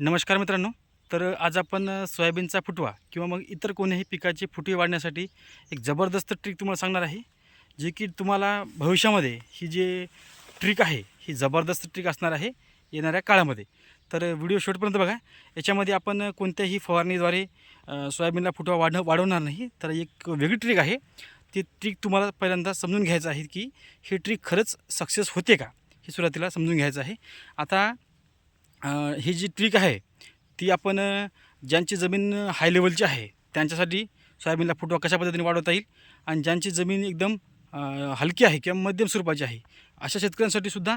नमस्कार मित्रांनो. तर आज आपण सोयाबीनचा फुटवा किंवा मग इतर कोणीही पिकाचे फुटवे वाढण्यासाठी एक जबरदस्त ट्रिक तुम्हाला सांगणार आहे जे की तुम्हाला भविष्यामध्ये ही जे ट्रिक आहे ही जबरदस्त ट्रिक असणार आहे येणाऱ्या काळामध्ये. तर व्हिडिओ शेवटपर्यंत बघा. याच्यामध्ये आपण कोणत्याही फवारणीद्वारे सोयाबीनला फुटवा वाढ वाढवणार नाही. तर एक वेगळी ट्रिक आहे. ती ट्रिक तुम्हाला पहिल्यांदा समजून घ्यायचं आहे की ही ट्रिक खरंच सक्सेस होते का? हे सुरुवातीला समजून घ्यायचं आहे. आता ही जी ट्रिक आहे ती आपण ज्यांची जमीन हाय लेवलची आहे त्यांच्यासाठी सोयाबीनला फुटवा कशा पद्धतीने वाढवता येईल आणि ज्यांची जमीन एकदम हलकी आहे किंवा मध्यम स्वरूपाची आहे अशा शेतकऱ्यांसाठी सुद्धा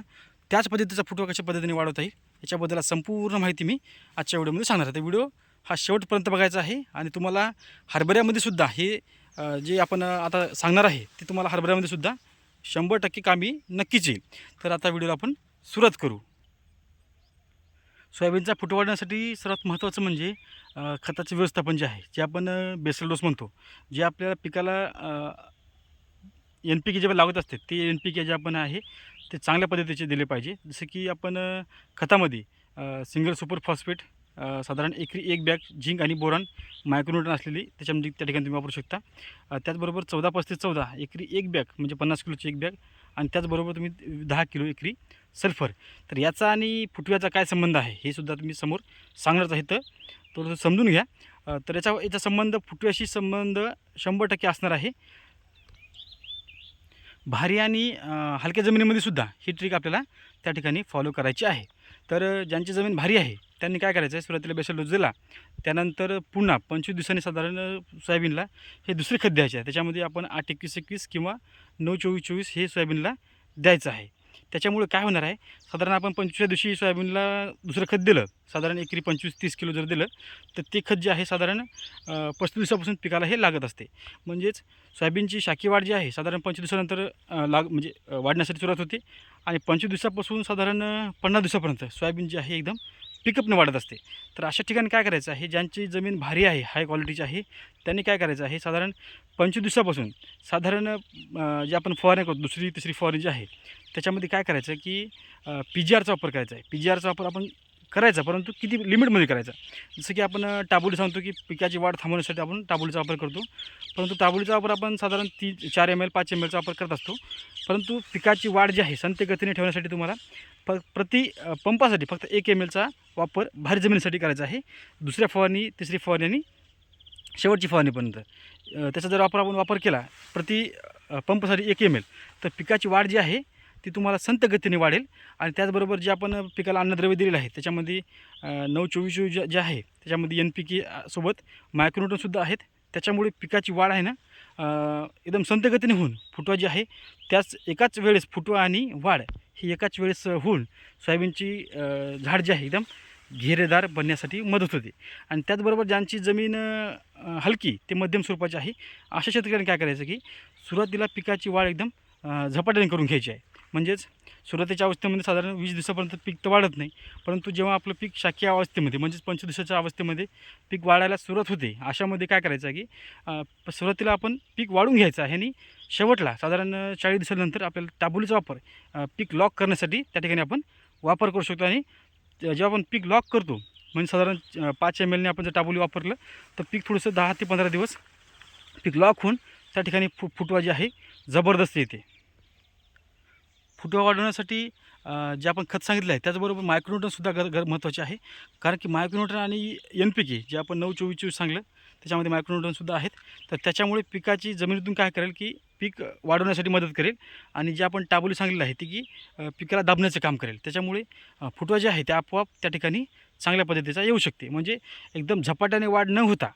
त्याच पद्धतीचा फुटवा कशा पद्धतीने वाढवता येईल याच्याबद्दल संपूर्ण माहिती मी आजच्या व्हिडिओमध्ये सांगणार आहे. तर व्हिडिओ हा शेवटपर्यंत बघायचा आहे आणि तुम्हाला हरभऱ्यामध्ये सुद्धा हे जे आपण आता सांगणार आहे ते तुम्हाला हरभऱ्यामध्ये सुद्धा शंभर टक्के कामी नक्कीच येईल. तर आता व्हिडिओला आपण सुरुवात करू. सोयाबीनचा फुटवा वाढण्यासाठी सर्वात महत्त्वाचं म्हणजे खताचं व्यवस्थापन जे आहे जे आपण बेसल डोस म्हणतो जे आपल्याला पिकाला एन पी के जे लागत असते ते एन पी के जे आपण आहे ते चांगल्या पद्धतीचे दिले पाहिजे. जसं की आपण खतामध्ये सिंगल सुपर फॉस्फेट साधारण एकरी एक बॅग झिंक आणि बोरान मायक्रोन्यूटन असलेली त्याच्यामध्ये त्या ठिकाणी तुम्ही वापरू शकता. त्याचबरोबर चौदा पस्तीस चौदा एकरी एक बॅग म्हणजे पन्नास किलोची एक बॅग आणि त्याचबरोबर तुम्ही दहा किलो एकरी सल्फर. तर याचा आणि फुटव्याचा काय संबंध आहे? हे सुद्धा तुम्ही समोर सांगणारच आहे तर थोडंसं समजून घ्या. तर याचा याचा संबंध फुटव्याशी संबंध शंभर टक्के असणार आहे. भारी आणि हलक्या जमिनीमध्ये सुद्धा ही ट्रिक आपल्याला त्या ठिकाणी फॉलो करायची आहे. तर ज्यांची जमीन भारी आहे त्यांनी काय करायचं आहे सुरुवातीला बेसल डोस दिला. त्यानंतर पुन्हा पंचवीस दिवसांनी साधारण सोयाबीनला हे दुसरे खत द्यायचे आहे. त्याच्यामध्ये आपण आठ एकवीस एकवीस किंवा नऊ चोवीस चोवीस हे सोयाबीनला द्यायचं आहे. त्याच्यामुळे काय होणार आहे? साधारण आपण पंचवीसच्या दिवशी सोयाबीनला दुसरं खत दिलं साधारण एकरी पंचवीस तीस किलो जर दिलं तर ते खत जे आहे साधारण पस्तीस दिवसापासून पिकाला हे लागत असते. म्हणजेच सोयाबीनची शाकी वाढ जी आहे साधारण पंचवीस दिवसानंतर लाग म्हणजे वाढण्यासाठी सुरुवात होते. आणि पंचवीस दिवसापासून साधारण पन्नास दिवसापर्यंत सोयाबीन जी आहे एकदम पिकअपनं वाढत असते. तर अशा ठिकाणी काय करायचं आहे? ज्यांची जमीन भारी आहे हाय क्वालिटीची आहे त्यांनी काय करायचं आहे? साधारण पंचवीस दिवसापासून साधारण जे आपण फवारणी करतो दुसरी तिसरी फवारणी जी आहे त्याच्यामध्ये काय करायचं की पी जी आरचा वापर करायचा आहे. पी जी आरचा वापर आपण करायचा परंतु किती लिमिटमध्ये करायचा? जसं की आपण टाबोली सांगतो की पिकाची वाढ थांबवण्यासाठी आपण टाबोलीचा वापर करतो. परंतु टाबोलीचा वापर आपण साधारण ती चार एम एल पाच एम एलचा वापर करत असतो. परंतु पिकाची वाढ जी आहे संत गतीने ठेवण्यासाठी तुम्हाला प प्रति पंपासाठी फक्त एक एम एलचा वापर भारी जमिनीसाठी करायचा आहे. दुसऱ्या फवारणी तिसरी फवारणी आणि शेवटची फवारणीपर्यंत त्याचा जर वापर आपण वापर केला प्रति पंपासाठी एक एम एल तर पिकाची वाढ जी आहे ती तुम्हाला संत गतीने वाढेल. आणि त्याचबरोबर जे आपण पिकाला अन्नद्रव्य दिलेलं आहे त्याच्यामध्ये नऊ चोवीस जे जे आहे त्याच्यामध्ये एन पी के सोबत मायक्रोन्यूटनसुद्धा आहेत. त्याच्यामुळे पिकाची वाढ आहे ना एकदम संत गतीने होऊन फुटवा जी आहे त्याच एकाच वेळेस फुटवा आणि वाढ ही एकाच वेळेस होऊन सोयाबीनची झाड जी आहे एकदम घेरेदार बनण्यासाठी मदत होते. आणि त्याचबरोबर ज्यांची जमीन हलकी ते मध्यम स्वरूपाची आहे अशा शेतकऱ्यांनी काय करायचं की सुरुवातीला पिकाची वाढ एकदम झपाट्याने करून घ्यायची आहे. म्हणजेच सुरुवातीच्या अवस्थेमध्ये साधारण वीस दिवसापर्यंत पीक तर वाढत नाही परंतु जेव्हा आपलं पीक शाकीय अवस्थेमध्ये म्हणजेच पंचवीस दिवसाच्या अवस्थेमध्ये पीक वाढायला सुरुवात होते अशामध्ये काय करायचं की प- सुरुवातीला आपण पीक वाढून घ्यायचं आहे आणि शेवटला साधारण चाळीस दिवसानंतर आपल्याला टाबुलीचा वापर पीक लॉक करण्यासाठी त्या ठिकाणी आपण वापर करू शकतो आणि जेव्हा आपण पीक लॉक करतो म्हणजे साधारण पाच एम एलने आपण जर टाबुली वापरलं तर पीक थोडंसं दहा ते पंधरा दिवस पीक लॉक होऊन त्या ठिकाणी फु फुटवा जी आहे जबरदस्त येते. फुटवा वाढवण्यासाठी जे आपण खत सांगितलं आहे त्याचबरोबर मायक्रोन्यूटनसुद्धा गर गर महत्त्वाचे आहे. कारण की मायक्रोन्यूटन आणि एन पी के जे आपण नऊ चोवीस चोवीस सांगलं त्याच्यामध्ये मायक्रोन्यूटनसुद्धा आहेत. तर त्याच्यामुळे पिकाची जमिनीतून काय करेल की पीक वाढवण्यासाठी मदत करेल. आणि जे आपण टाबोली सांगितलं आहे ती की पिकाला दाबण्याचं काम करेल. त्याच्यामुळे फुटवा जे आहे ते आपोआप त्या ठिकाणी चांगल्या पद्धतीचा येऊ शकते. म्हणजे एकदम झपाट्याने वाढ न होता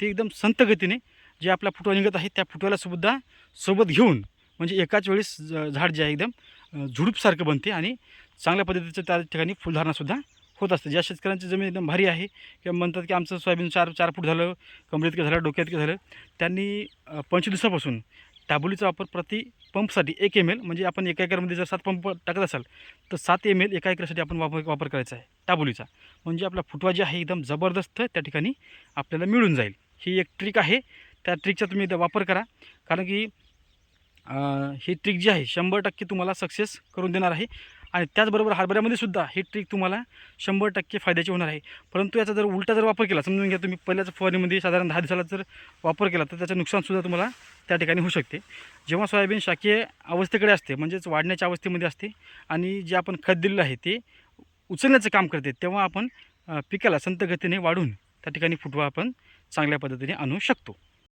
ते एकदम संत गतीने जे आपला फुटवा निघत आहे त्या फुटव्याला सुद्धा सोबत घेऊन म्हणजे एकाच वेळेस झाड जे आहे एकदम झुडूपसारखं बनते आणि चांगल्या पद्धतीचं त्या ठिकाणी फुलधारणासुद्धा होत असते. ज्या शेतकऱ्यांची जमीन एकदम भारी आहे किंवा म्हणतात की आमचं सोयाबीन चार चार फूट झालं कमरेत झालं डोक्यात झालं त्यांनी पंच पंचवीस दिवसापासून टाबुलीचा वापर प्रति पंपसाठी एक एम एल म्हणजे आपण एका एकरमध्ये जर सात पंप टाकत असाल तर सात एम एल एका एकरासाठी आपण वापर वापर करायचा आहे टाबुलीचा. म्हणजे आपला फुटवा जे आहे एकदम जबरदस्त त्या ठिकाणी आपल्याला मिळून जाईल. ही एक ट्रिक आहे. त्या ट्रिकचा तुम्ही वापर करा. कारण की ही ट्रिक जी आहे शंभर टक्के तुम्हाला सक्सेस करून देणार आहे. आणि त्याचबरोबर हरभऱ्यामध्ये सुद्धा ही ट्रिक तुम्हाला शंभर टक्के फायद्याची होणार आहे. परंतु याचा जर उलटा जर वापर केला समजून घ्या तुम्ही पहिल्याच फवारणीमध्ये साधारण दहा दिवसाला जर वापर केला तर त्याचं नुकसानसुद्धा तुम्हाला त्या ठिकाणी होऊ शकते. जेव्हा सोयाबीन शाकीय अवस्थेकडे असते म्हणजेच वाढण्याच्या अवस्थेमध्ये असते आणि जे आपण खत दिलेलं आहे ते उचलण्याचं काम करते तेव्हा आपण पिकाला संत गतीने वाढून त्या ठिकाणी फुटवा आपण चांगल्या पद्धतीने आणू शकतो.